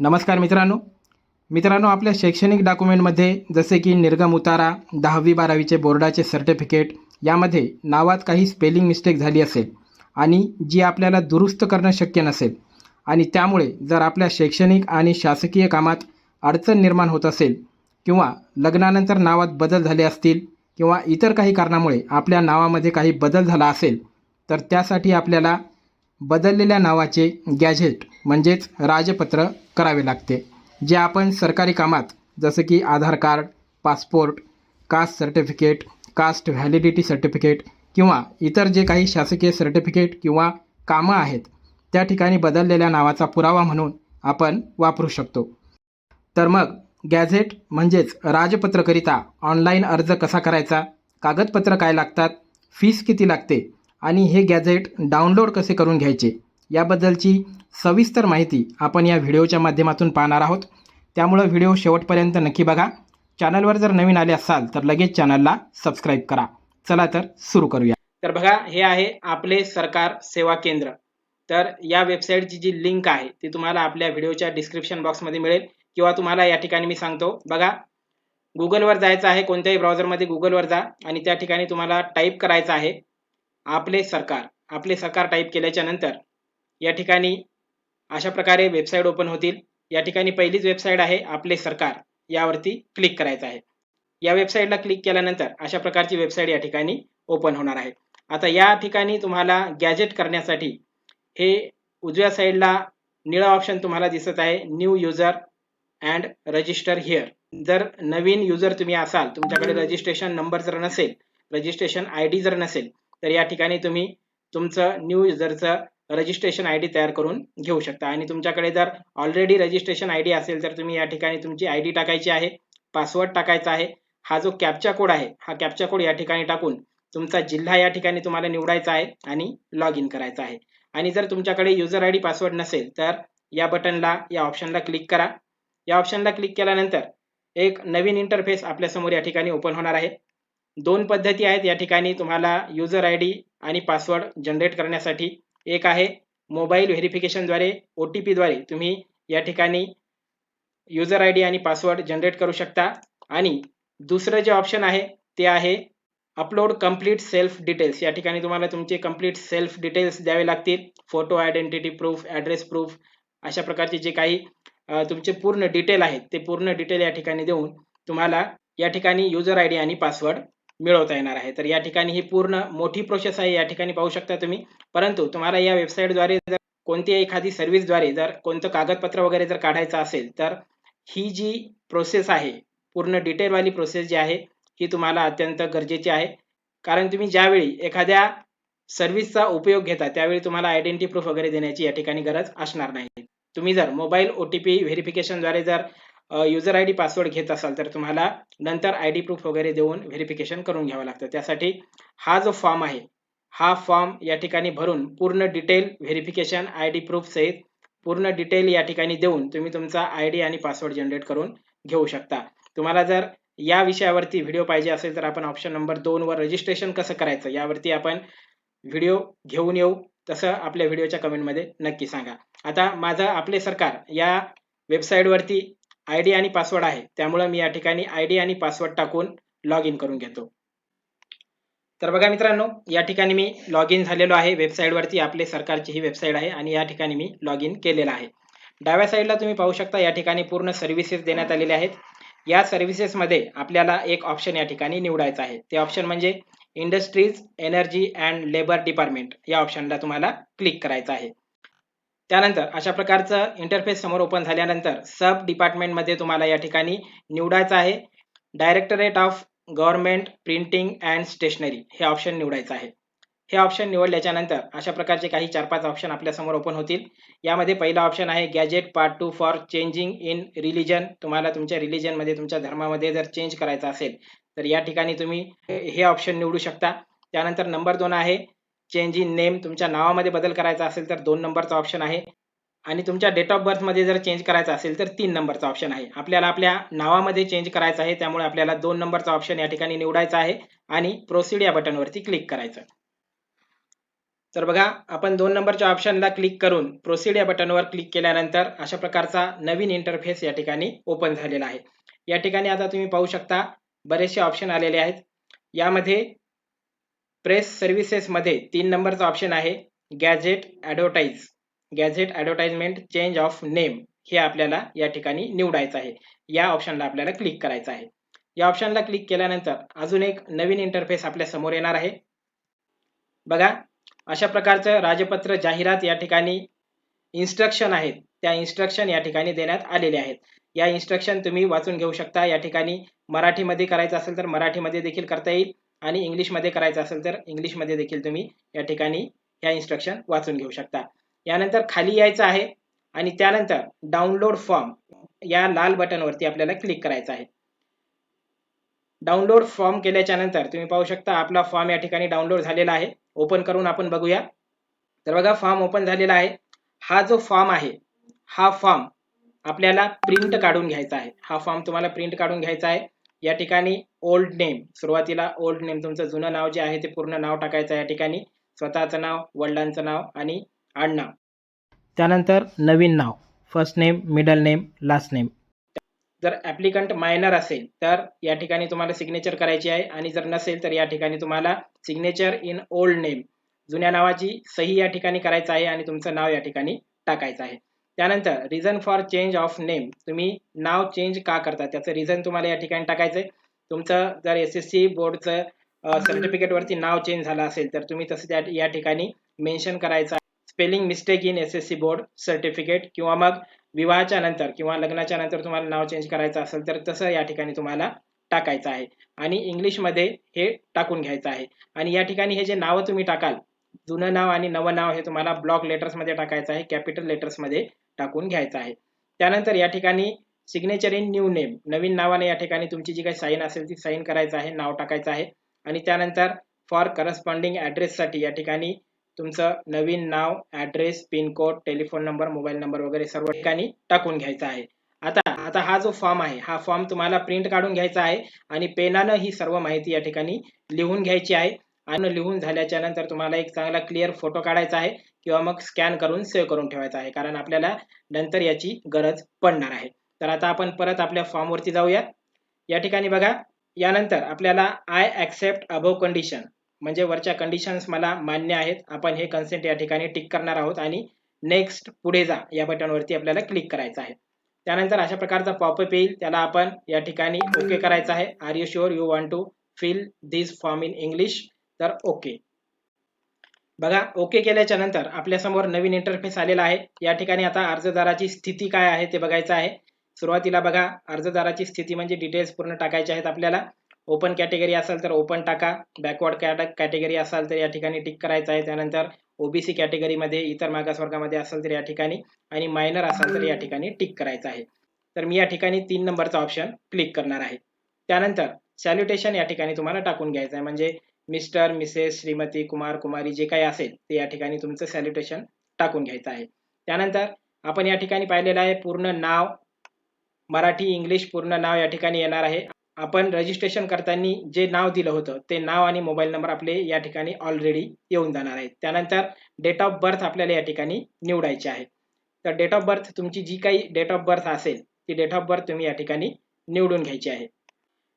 नमस्कार मित्रांनो. मित्रांनो आपल्या शैक्षणिक डॉक्युमेंटमध्ये जसे की निर्गम उतारा दहावी बारावीचे बोर्डाचे सर्टिफिकेट यामध्ये नावात काही स्पेलिंग मिस्टेक झाली असेल आणि जी आपल्याला दुरुस्त करणं शक्य नसेल आणि त्यामुळे जर आपल्या शैक्षणिक आणि शासकीय कामात अडचण निर्माण होत असेल किंवा लग्नानंतर नावात बदल झाले असतील किंवा इतर काही कारणामुळे आपल्या नावामध्ये काही बदल झाला असेल तर त्यासाठी आपल्याला बदललेल्या नावाचे गॅझेट म्हणजेच राजपत्र करावे लागते जे आपण सरकारी कामात जसं की Aadhaar card passport caste certificate caste validity certificate किंवा इतर जे काही शासकीय सर्टिफिकेट किंवा कामं आहेत त्या ठिकाणी बदललेल्या नावाचा पुरावा म्हणून आपण वापरू शकतो. तर मग गॅझेट म्हणजेच राजपत्रकरिता ऑनलाईन अर्ज कसा करायचा कागदपत्र काय लागतात फीस किती लागते आणि हे गॅझेट डाउनलोड कसे करून घ्यायचे याबद्दलची सविस्तर माहिती आपण या व्हिडिओच्या माध्यमातून पाहणार आहोत. त्यामुळं व्हिडिओ शेवटपर्यंत नक्की बघा. चॅनलवर जर नवीन आले असाल तर लगेच चॅनलला सबस्क्राईब करा. चला तर सुरू करूया. तर बघा हे आहे आपले सरकार सेवा केंद्र. तर या वेबसाईटची जी लिंक आहे ती तुम्हाला आपल्या व्हिडिओच्या डिस्क्रिप्शन बॉक्समध्ये मिळेल किंवा तुम्हाला या ठिकाणी मी सांगतो. बघा गुगलवर जायचं आहे कोणत्याही ब्राउझरमध्ये गुगलवर जा आणि त्या ठिकाणी तुम्हाला टाईप करायचं आहे आपले सरकार. आपले सरकार टाईप केल्याच्यानंतर या ठिकाणी अशा प्रकारे वेबसाईट ओपन होतील. या ठिकाणी पहिलीच वेबसाईट आहे आपले सरकार. यावरती क्लिक करायचं आहे. या वेबसाईटला क्लिक केल्यानंतर अशा प्रकारची वेबसाईट या ठिकाणी ओपन होणार आहे. आता या ठिकाणी तुम्हाला गॅजेट करण्यासाठी हे उजव्या साईडला निळा ऑप्शन तुम्हाला दिसत आहे. New user and register here जर नवीन युजर तुम्ही असाल तुमच्याकडे रजिस्ट्रेशन नंबर जर नसेल रजिस्ट्रेशन आय डी जर नसेल तर या ठिकाणी तुम्ही तुमचं न्यू युजरचं रजिस्ट्रेशन आय डी तयार करून घेऊ शकता. आणि तुमच्याकडे जर ऑलरेडी रजिस्ट्रेशन आय डी असेल तर तुम्ही या ठिकाणी तुमची आय डी टाकायची आहे पासवर्ड टाकायचा आहे. हा जो कॅप्चा कोड आहे हा कॅप्चा कोड या ठिकाणी टाकून तुमचा जिल्हा या ठिकाणी तुम्हाला निवडायचा आहे आणि लॉग इन करायचा आहे. आणि जर तुमच्याकडे युजर आय डी पासवर्ड नसेल तर या बटनला या ऑप्शनला क्लिक करा. या ऑप्शनला क्लिक केल्यानंतर एक नवीन इंटरफेस आपल्यासमोर या ठिकाणी ओपन होणार आहे. दोन पद्धती आहेत या ठिकाणी तुम्हाला युजर आय डी आणि पासवर्ड जनरेट करण्यासाठी. एक आहे मोबाईल व्हेरिफिकेशनद्वारे ओ टी पीद्वारे तुम्ही या ठिकाणी युजर आय डी आणि पासवर्ड जनरेट करू शकता. आणि दुसरं जे ऑप्शन आहे ते आहे अपलोड कंप्लीट सेल्फ डिटेल्स या ठिकाणी तुम्हाला तुमचे कंप्लीट सेल्फ डिटेल्स द्यावे लागतील. Photo identity proof address proof अशा प्रकारचे जे काही तुमचे पूर्ण डिटेल आहेत ते पूर्ण डिटेल या ठिकाणी देऊन तुम्हाला या ठिकाणी युजर आय डी आणि पासवर्ड मिळवता येणार आहे. तर या ठिकाणी ही पूर्ण मोठी प्रोसेस आहे या ठिकाणी पाहू शकता तुम्ही. परंतु तुम्हाला या वेबसाईटद्वारे जर कोणती एखादी सर्व्हिसद्वारे जर कोणतं कागदपत्र वगैरे जर काढायचं असेल तर ही जी प्रोसेस आहे पूर्ण डिटेलवाली प्रोसेस जी आहे ही तुम्हाला अत्यंत गरजेची आहे. कारण तुम्ही ज्यावेळी एखाद्या सर्व्हिसचा उपयोग घेता त्यावेळी तुम्हाला आयडेंटिटी प्रूफ वगैरे देण्याची या ठिकाणी गरज असणार नाही. तुम्ही जर मोबाईल ओ टी पी व्हेरिफिकेशनद्वारे जर युजर आय डी पासवर्ड घेत असाल तर तुम्हाला नंतर आय डी प्रूफ वगैरे देऊन व्हेरिफिकेशन करून घ्यावं लागतं. त्यासाठी हा जो फॉर्म आहे हा फॉर्म या ठिकाणी भरून पूर्ण detail verification I D proof सहित पूर्ण डिटेल या ठिकाणी देऊन तुम्ही तुमचा आय डी आणि पासवर्ड जनरेट करून घेऊ शकता. तुम्हाला जर या विषयावरती व्हिडिओ पाहिजे असेल तर आपण ऑप्शन नंबर दोन वर रजिस्ट्रेशन कसं करायचं यावरती आपण व्हिडिओ घेऊन येऊ. तसं आपल्या व्हिडिओच्या कमेंटमध्ये नक्की सांगा. आता माझं आपले सरकार या वेबसाईटवरती आय डी आणि पासवर्ड आहे. त्यामुळं मी या ठिकाणी आय डी आणि पासवर्ड टाकून लॉग इन करून घेतो. तर बघा मित्रांनो या ठिकाणी मी लॉग इन झालेलो आहे. वेबसाईटवरती आपले सरकारची ही वेबसाईट आहे आणि या ठिकाणी मी लॉग इन केलेलं आहे. डाव्या साईडला तुम्ही पाहू शकता या ठिकाणी पूर्ण सर्व्हिसेस देण्यात आलेले आहेत. या सर्व्हिसेसमध्ये आपल्याला एक ऑप्शन या ठिकाणी निवडायचं आहे. ते ऑप्शन म्हणजे industries energy and labour department या ऑप्शनला तुम्हाला क्लिक करायचं आहे. त्यानंतर अशा प्रकारचं इंटरफेस समोर ओपन झाल्यानंतर सब डिपार्टमेंटमध्ये तुम्हाला या ठिकाणी निवडायचं आहे. Directorate of government printing and stationery हे ऑप्शन निवडायचं आहे. हे ऑप्शन निवडल्याच्या नंतर अशा प्रकारचे काही चार पाच ऑप्शन आपल्यासमोर ओपन होतील. यामध्ये पहिला ऑप्शन आहे gazette part two for changing in religion तुम्हाला तुमच्या रिलिजनमध्ये तुमच्या धर्मामध्ये जर चेंज करायचं असेल तर या ठिकाणी तुम्ही हे ऑप्शन निवडू शकता. त्यानंतर नंबर दोन आहे चेंज इन नेम तुमच्या नावामध्ये बदल करायचा असेल तर दोन नंबरचा ऑप्शन आहे. आणि तुमच्या डेट ऑफ बर्थमध्ये जर चेंज करायचा असेल तर तीन नंबरचा ऑप्शन आहे. आपल्याला आपल्या नावामध्ये चेंज करायचं आहे त्यामुळे आपल्याला दोन नंबरचा ऑप्शन या ठिकाणी निवडायचा आहे. आणि प्रोसिड या बटनवरती क्लिक करायचं. तर बघा आपण दोन नंबरच्या ऑप्शनला क्लिक करून प्रोसिड या बटनवर क्लिक केल्यानंतर अशा प्रकारचा नवीन इंटरफेस या ठिकाणी ओपन झालेला आहे. या ठिकाणी आता तुम्ही पाहू शकता बरेचसे ऑप्शन आलेले आहेत. यामध्ये प्रेस सर्व्हिसेसमध्ये तीन नंबरचा ऑप्शन आहे gazette advertise. Gazette advertisement change of name हे आपल्याला या ठिकाणी निवडायचं आहे. या ऑप्शनला आपल्याला क्लिक करायचं आहे. या ऑप्शनला क्लिक केल्यानंतर अजून एक नवीन इंटरफेस आपल्यासमोर येणार आहे. बघा अशा प्रकारचं राजपत्र जाहिरात या ठिकाणी इन्स्ट्रक्शन आहेत. त्या इन्स्ट्रक्शन या ठिकाणी देण्यात आलेले आहेत. या इन्स्ट्रक्शन तुम्ही वाचून घेऊ शकता. या ठिकाणी मराठीमध्ये करायचं असेल तर मराठीमध्ये देखील करता येईल. आणि इंग्लिशमध्ये करायचं असेल तर इंग्लिशमध्ये देखील तुम्ही या ठिकाणी ह्या इन्स्ट्रक्शन वाचून घेऊ शकता. यानंतर खाली यायचं आहे आणि त्यानंतर डाउनलोड फॉर्म या लाल बटनवरती आपल्याला क्लिक करायचं आहे. डाउनलोड फॉर्म केल्याच्यानंतर तुम्ही पाहू शकता आपला फॉर्म या ठिकाणी डाउनलोड झालेला आहे. ओपन करून आपण बघूया. तर बघा फॉर्म ओपन झालेला आहे. हा जो फॉर्म आहे हा फॉर्म आपल्याला प्रिंट काढून घ्यायचा आहे. हा फॉर्म तुम्हाला प्रिंट काढून घ्यायचा आहे. या ठिकाणी ओल्ड नेम सुरुवातीला ओल्ड नेम तुमचं जुनं नाव जे आहे ते पूर्ण नाव टाकायचं आहे या ठिकाणी. स्वतःचं नाव वडिलांचं नाव आणि आडनाव. त्यानंतर नवीन नाव first name middle name last name जर ॲप्लिकंट मायनर असेल तर या ठिकाणी तुम्हाला सिग्नेचर करायची आहे आणि जर नसेल तर या ठिकाणी तुम्हाला सिग्नेचर इन ओल्ड नेम जुन्या नावाची सही या ठिकाणी करायचं आहे आणि तुमचं नाव या ठिकाणी टाकायचं आहे. त्यानंतर reason for change of name तुम्ही नाव चेंज का करता? त्याचं रिझन तुम्हाला या ठिकाणी टाकायचंय. तुमचं जर एस एस सी बोर्डचं सर्टिफिकेटवरती नाव चेंज झालं असेल तर तुम्ही तसं त्या या ठिकाणी मेन्शन करायचं spelling mistake in S S C board certificate किंवा मग विवाहाच्या नंतर किंवा लग्नाच्या नंतर तुम्हाला नाव चेंज करायचं असेल तर तसं या ठिकाणी तुम्हाला टाकायचं आहे. आणि इंग्लिशमध्ये हे टाकून घ्यायचं आहे. आणि या ठिकाणी हे जे नावं तुम्ही टाकाल जुनं नाव आणि नवं नाव हे तुम्हाला ब्लॉक लेटर्समध्ये टाकायचं आहे कॅपिटल लेटर्समध्ये टाकून घ्यायचं आहे. त्यानंतर या ठिकाणी सिग्नेचर इन न्यू नेम नवीन नावाने या ठिकाणी तुमची जी काही साईन असेल ती साईन करायचं आहे नाव टाकायचं आहे. आणि त्यानंतर फॉर करस्पॉन्डिंग ॲड्रेससाठी या ठिकाणी तुमचं नवीन नाव address pin code telephone number mobile number वगैरे सर्व ठिकाणी टाकून घ्यायचा आहे. आता आता हा जो फॉर्म आहे हा फॉर्म तुम्हाला प्रिंट काढून घ्यायचा आहे आणि पेनानं ही सर्व माहिती या ठिकाणी लिहून घ्यायची आहे. आणि लिहून झाल्याच्यानंतर तुम्हाला एक चांगला क्लिअर फोटो काढायचा आहे. किंवा मग स्कॅन करून सेव्ह करून ठेवायचा आहे. कारण आपल्याला नंतर याची गरज पडणार आहे. तर आता आपण परत आपल्या फॉर्मवरती जाऊया या ठिकाणी बघा. यानंतर आपल्याला आय ॲक्सेप्ट अबव कंडिशन म्हणजे वरच्या कंडिशन्स मला मान्य आहेत. आपण हे कन्सेंट या ठिकाणी टिक करणार आहोत आणि नेक्स्ट पुढे जा. या बटनवरती आपल्याला क्लिक करायचं आहे. त्यानंतर अशा प्रकारचा पॉपअप येईल. त्याला आपण या ठिकाणी ओके करायचं आहे. Are you sure you want to fill this form in English तर ओके बघा ओके केल्याच्यानंतर आपल्यासमोर नवीन इंटरफेस आलेला आहे. या ठिकाणी आता अर्जदाराची स्थिती काय आहे ते बघायचं आहे. सुरुवातीला बघा अर्जदाराची स्थिती म्हणजे डिटेल्स पूर्ण टाकायचे आहेत आपल्याला. ओपन कॅटेगरी असेल तर ओपन टाका. बॅकवर्ड कॅटेगरी असाल तर या ठिकाणी टिक करायचं आहे. त्यानंतर ओबीसी कॅटेगरीमध्ये इतर मागासवर्गामध्ये असेल तर या ठिकाणी आणि मायनर असाल तर या ठिकाणी टिक करायचं आहे. तर मी या ठिकाणी तीन नंबरचा ऑप्शन क्लिक करणार आहे. त्यानंतर सॅल्युटेशन या ठिकाणी तुम्हाला टाकून घ्यायचं आहे. म्हणजे मिस्टर मिसेस श्रीमती कुमार कुमारी जे काही असेल ते या ठिकाणी तुमचं सॅल्युटेशन टाकून घ्यायचं आहे. त्यानंतर आपण या ठिकाणी पाहिलेलं आहे पूर्ण नाव. मराठी इंग्लिश पूर्ण नाव या ठिकाणी येणार आहे. आपण रजिस्ट्रेशन करताना जे नाव दिलं होतं ते नाव आणि मोबाईल नंबर आपले या ठिकाणी ऑलरेडी येऊन जाणार आहेत. त्यानंतर डेट ऑफ बर्थ आपल्याला या ठिकाणी निवडायचे आहे. तर डेट ऑफ बर्थ तुमची जी काही डेट ऑफ बर्थ असेल ती डेट ऑफ बर्थ तुम्ही या ठिकाणी निवडून घ्यायची आहे.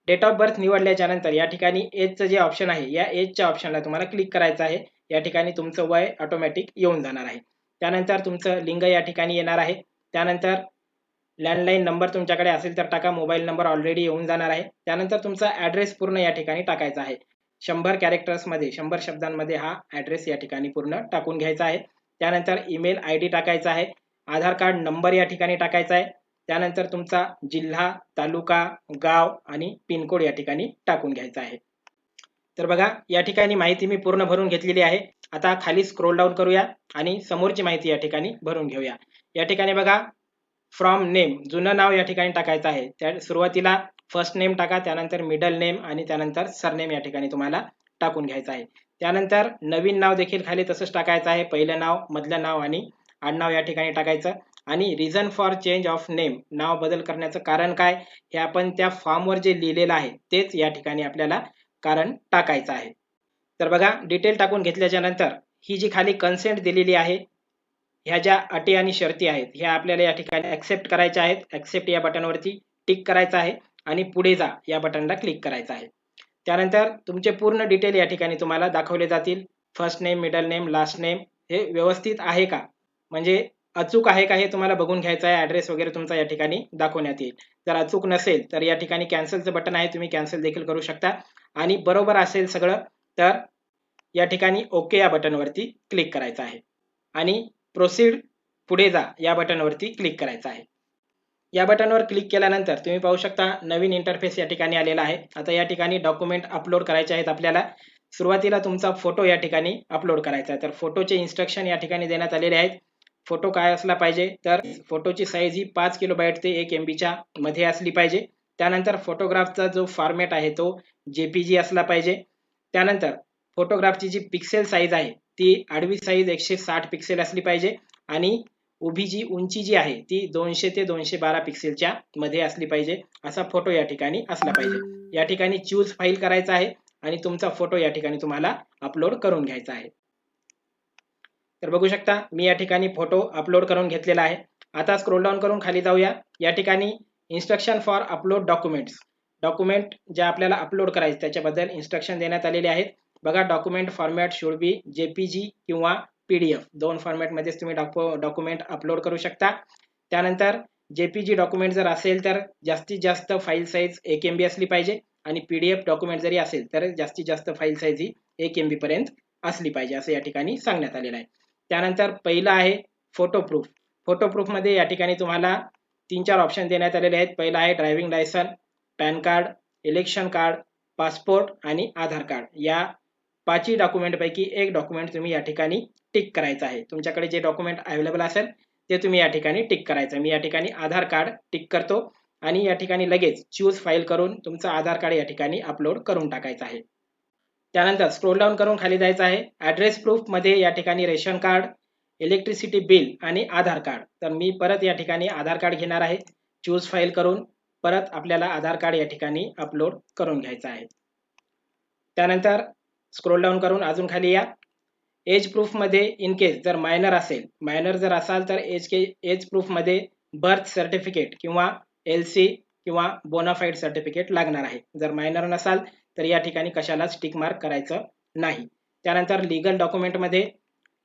डेट ऑफ बर्थ निवडल्याच्या नंतर या ठिकाणी एजचं जे ऑप्शन आहे या एजच्या ऑप्शनला तुम्हाला क्लिक करायचं आहे. या ठिकाणी तुमचं वय ऑटोमॅटिक येऊन जाणार आहे. त्यानंतर तुमचं लिंग या ठिकाणी येणार आहे. त्यानंतर लँडलाईन नंबर तुमच्याकडे असेल तर टाका. मोबाईल नंबर ऑलरेडी येऊन जाणार आहे. त्यानंतर तुमचा ॲड्रेस पूर्ण या ठिकाणी टाकायचा आहे. शंभर कॅरेक्टर्समध्ये शंभर शब्दांमध्ये हा ॲड्रेस या ठिकाणी पूर्ण टाकून घ्यायचा आहे. त्यानंतर ईमेल आय डी टाकायचा आहे. आधार कार्ड नंबर या ठिकाणी टाकायचा आहे. त्यानंतर तुमचा जिल्हा तालुका गाव आणि पिनकोड या ठिकाणी टाकून घ्यायचा आहे. तर बघा या ठिकाणी माहिती मी पूर्ण भरून घेतलेली आहे. आता खाली स्क्रोल डाऊन करूया आणि समोरची माहिती या ठिकाणी भरून घेऊया. या ठिकाणी बघा फ्रॉम नेम जुनं नाव या ठिकाणी टाकायचं आहे. त्या सुरुवातीला फर्स्ट नेम टाका त्यानंतर मिडल नेम आणि त्यानंतर सरनेम या ठिकाणी तुम्हाला टाकून घ्यायचं आहे. त्यानंतर नवीन नाव देखील खाली तसंच टाकायचं आहे. पहिलं नाव मधलं नाव आणि आडनाव या ठिकाणी टाकायचं. आणि reason for change of name नाव बदल करण्याचं कारण काय? हे आपण त्या फॉर्मवर जे लिहिलेलं आहे तेच या ठिकाणी आपल्याला कारण टाकायचं आहे. तर बघा डिटेल टाकून घेतल्याच्या नंतर ही जी खाली कन्सेंट दिलेली आहे ह्या ज्या अटी आणि शर्ती आहेत ह्या आपल्याला या ठिकाणी ऍक्सेप्ट करायच्या आहेत. ऍक्सेप्ट या बटनवरती टिक करायचं आहे आणि पुढे जा या बटनला क्लिक करायचं आहे. त्यानंतर तुमचे पूर्ण डिटेल या ठिकाणी तुम्हाला दाखवले जातील. First name middle name last name हे व्यवस्थित आहे का? म्हणजे अचूक आहे का हे तुम्हाला बघून घ्यायचं आहे. ॲड्रेस वगैरे तुमचा या ठिकाणी दाखवण्यात येईल. जर अचूक नसेल तर या ठिकाणी कॅन्सलचं बटन आहे. तुम्ही कॅन्सल देखील करू शकता. आणि बरोबर असेल सगळं तर या ठिकाणी ओके या बटनवरती क्लिक करायचं आहे. आणि प्रोसीड पुढे जा या बटनवरती क्लिक करायचं आहे. या बटनवर क्लिक केल्यानंतर तुम्ही पाहू शकता नवीन इंटरफेस या ठिकाणी आलेला आहे. आता या ठिकाणी डॉक्युमेंट अपलोड करायचे आहेत आपल्याला. सुरुवातीला तुमचा फोटो या ठिकाणी अपलोड करायचा आहे. तर फोटोचे इन्स्ट्रक्शन या ठिकाणी देण्यात आलेले आहेत. फोटो काय असला पाहिजे तर फोटोची साईज ही पाच किलो बाईट ते एक एम बीच्या मध्ये असली पाहिजे. त्यानंतर फोटोग्राफचा जो फॉर्मॅट आहे तो जेपीजी असला पाहिजे. त्यानंतर फोटोग्राफची जी पिक्सेल साईज आहे ती आडवी साईज एकशे साठ पिक्सेल असली पाहिजे आणि उभी जी उंची जी आहे ती दोनशे ते दोनशे बारा पिक्सेलच्या मध्ये असली पाहिजे. असा फोटो या ठिकाणी असला पाहिजे. या ठिकाणी चूज फाईल करायचा आहे आणि तुमचा फोटो या ठिकाणी तुम्हाला अपलोड करून घ्यायचा आहे. तर बघू शकता मी या ठिकाणी फोटो अपलोड करून घेतलेला आहे. आता स्क्रोल डाऊन करून खाली जाऊया. या ठिकाणी instruction for upload documents document ज्या आपल्याला अपलोड करायचे त्याच्याबद्दल इन्स्ट्रक्शन देण्यात आलेले आहेत. बघा document format should be JPG किंवा पीडीएफ दोन फॉर्मॅटमध्येच तुम्ही डॉक्युमेंट अपलोड करू शकता. त्यानंतर जेपीजी डॉक्युमेंट जर असेल तर जास्तीत जास्त फाईल साईज एक एम बी असली पाहिजे आणि पीडीएफ डॉक्युमेंट जरी असेल तर जास्तीत जास्त फाईल साईज ही एक एम बीपर्यंत असली पाहिजे असं या ठिकाणी सांगण्यात आलेलं आहे. त्यानंतर पहिलं आहे फोटो प्रूफ फोटो प्रूफमध्ये या ठिकाणी तुम्हाला तीन चार ऑप्शन देण्यात आलेले आहेत. पहिलं आहे driving licence PAN card election card passport आणि आधार कार्ड या पाचही डॉक्युमेंटपैकी एक डॉक्युमेंट तुम्ही या ठिकाणी टिक करायचं आहे. तुमच्याकडे जे डॉक्युमेंट अवेलेबल असेल ते तुम्ही या ठिकाणी टिक करायचं मी या ठिकाणी आधार कार्ड टिक करतो आणि या ठिकाणी लगेच चूज फाईल करून तुमचं आधार कार्ड या ठिकाणी अपलोड करून टाकायचं आहे. त्यानंतर स्क्रोल डाऊन करून खाली जायचं आहे. ॲड्रेस प्रूफमध्ये या ठिकाणी रेशन कार्ड इलेक्ट्रिसिटी बिल आणि आधार कार्ड. तर मी परत या ठिकाणी आधार कार्ड घेणार आहे. चूज फाईल करून परत आपल्याला आधार कार्ड या ठिकाणी अपलोड करून घ्यायचं आहे. त्यानंतर स्क्रोल डाऊन करून अजून खाली या. एज प्रूफमध्ये इन केस जर मायनर असेल मायनर जर असाल तर एज के एज प्रूफमध्ये बर्थ सर्टिफिकेट किंवा एल सी किंवा बोनाफाईड सर्टिफिकेट लागणार आहे. जर मायनर नसाल तर या ठिकाणी कशालाच टिक मार्क करायचं नाही. त्यानंतर लिगल डॉक्युमेंटमध्ये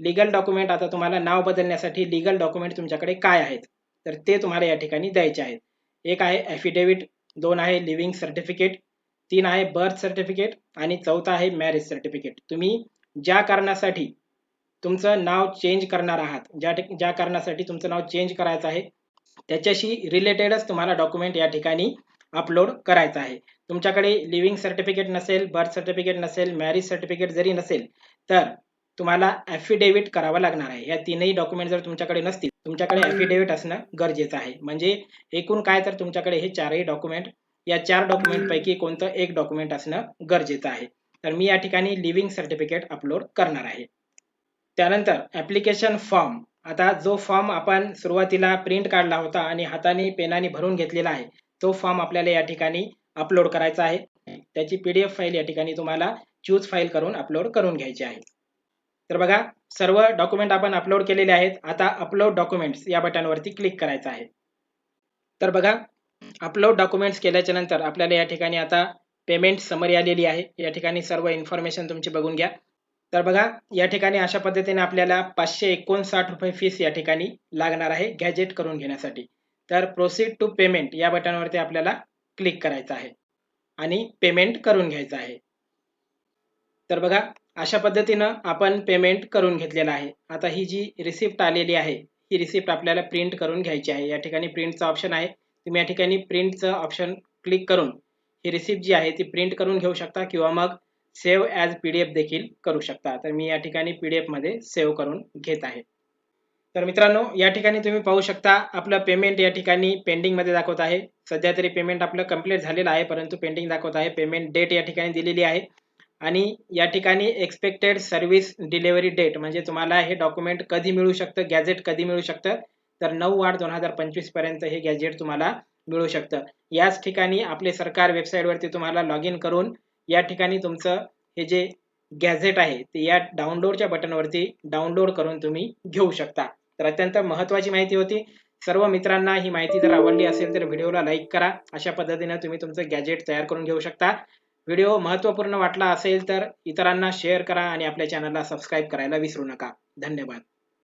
लिगल डॉक्युमेंट आता तुम्हाला नाव बदलण्यासाठी लिगल डॉक्युमेंट तुमच्याकडे काय आहेत? तर ते तुम्हाला या ठिकाणी द्यायचे आहेत. एक आहे ॲफिडेविट दोन आहे लिव्हिंग सर्टिफिकेट तीन आहे बर्थ सर्टिफिकेट आणि चौथा आहे मॅरेज सर्टिफिकेट तुम्ही ज्या कारणासाठी तुमचं नाव चेंज करणार आहात ज्या ज्या कारणासाठी तुमचं नाव चेंज करायचं आहे त्याच्याशी रिलेटेडच तुम्हाला डॉक्युमेंट या ठिकाणी अपलोड करायचं आहे. तुमच्याकडे लिव्हिंग सर्टिफिकेट नसेल बर्थ सर्टिफिकेट नसेल मॅरेज सर्टिफिकेट जरी नसेल तर तुम्हाला ॲफिडेव्हिट करावं लागणार आहे. या तीनही डॉक्युमेंट जर तुमच्याकडे नसतील तुमच्याकडे ॲफिडेविट असणं गरजेचं आहे. म्हणजे एकूण काय तर तुमच्याकडे हे चारही डॉक्युमेंट या चार डॉक्युमेंट पैकी कोणतं एक डॉक्युमेंट असणं गरजेचं आहे. तर मी या ठिकाणी लिव्हिंग सर्टिफिकेट अपलोड करणार आहे. त्यानंतर ऍप्लिकेशन फॉर्म आता जो फॉर्म आपण सुरुवातीला प्रिंट काढला होता आणि हाताने पेनाने भरून घेतलेला आहे तो फॉर्म आपल्याला या ठिकाणी अपलोड करायचा आहे. त्याची पीडीएफ फाईल या ठिकाणी तुम्हाला चूज फाईल करून अपलोड करून घ्यायची आहे. तर बघा सर्व डॉक्युमेंट आपण अपलोड केलेले आहेत. आता अपलोड डॉक्युमेंट्स या बटनवरती क्लिक करायचं आहे. तर बघा अपलोड डॉक्युमेंट्स केल्याच्यानंतर आपल्याला या ठिकाणी आता पेमेंट समरी आलेली आहे. या ठिकाणी सर्व इन्फॉर्मेशन तुमची बघून घ्या. तर बघा या ठिकाणी अशा पद्धतीने आपल्याला पाचशे एकोणसाठ रुपये फीस या ठिकाणी लागणार आहे. गॅजेट करून घेण्यासाठी. तर प्रोसीड टू पेमेंट या बटनवरती आपल्याला क्लिक करायचं आहे. आणि पेमेंट करून घ्यायचं आहे. तर बघा अशा पद्धतीनं आपण पेमेंट करून घेतलेलं आहे. आता ही जी रिसिप्ट आलेली आहे ही रिसिप्ट आपल्याला प्रिंट करून घ्यायची आहे. या ठिकाणी प्रिंटचं ऑप्शन आहे. तुम्ही या ठिकाणी प्रिंटचं ऑप्शन क्लिक करून ही रिसिप्ट जी आहे ती प्रिंट करून घेऊ शकता किंवा मग save as P D F देखील करू शकता. तर मी या ठिकाणी पी डी एफमध्ये सेव्ह करून घेत आहे. तर मित्रांनो या ठिकाणी तुम्ही पाहू शकता आपलं पेमेंट या ठिकाणी पेंडिंगमध्ये दाखवत आहे. सध्या तरी पेमेंट आपलं कंप्लीट झालेलं आहे परंतु पेंडिंग दाखवत आहे. पेमेंट डेट या ठिकाणी दिलेली आहे. आणि या ठिकाणी एक्सपेक्टेड सर्व्हिस डिलिव्हरी डेट म्हणजे तुम्हाला हे डॉक्युमेंट कधी मिळू शकतं गॅजेट कधी मिळू शकतं तर नऊ आठ दोन हजार पंचवीसपर्यंत हे गॅजेट तुम्हाला मिळू शकतं. याच ठिकाणी आपले सरकार वेबसाईटवरती तुम्हाला लॉग इन करून या ठिकाणी तुमचं हे जे गॅझेट आहे ते या डाउनलोडच्या बटनवरती डाउनलोड करून तुम्ही घेऊ शकता. तर अत्यंत महत्वाची माहिती होती. सर्व मित्रांना ही माहिती जर आवडली असेल तर व्हिडिओला लाईक करा. अशा पद्धतीने तुम्ही तुमचं गॅजेट तयार करून घेऊ शकता. व्हिडिओ महत्त्वपूर्ण वाटला असेल तर इतरांना शेअर करा आणि आपल्या चॅनलला सबस्क्राईब करायला विसरू नका. धन्यवाद.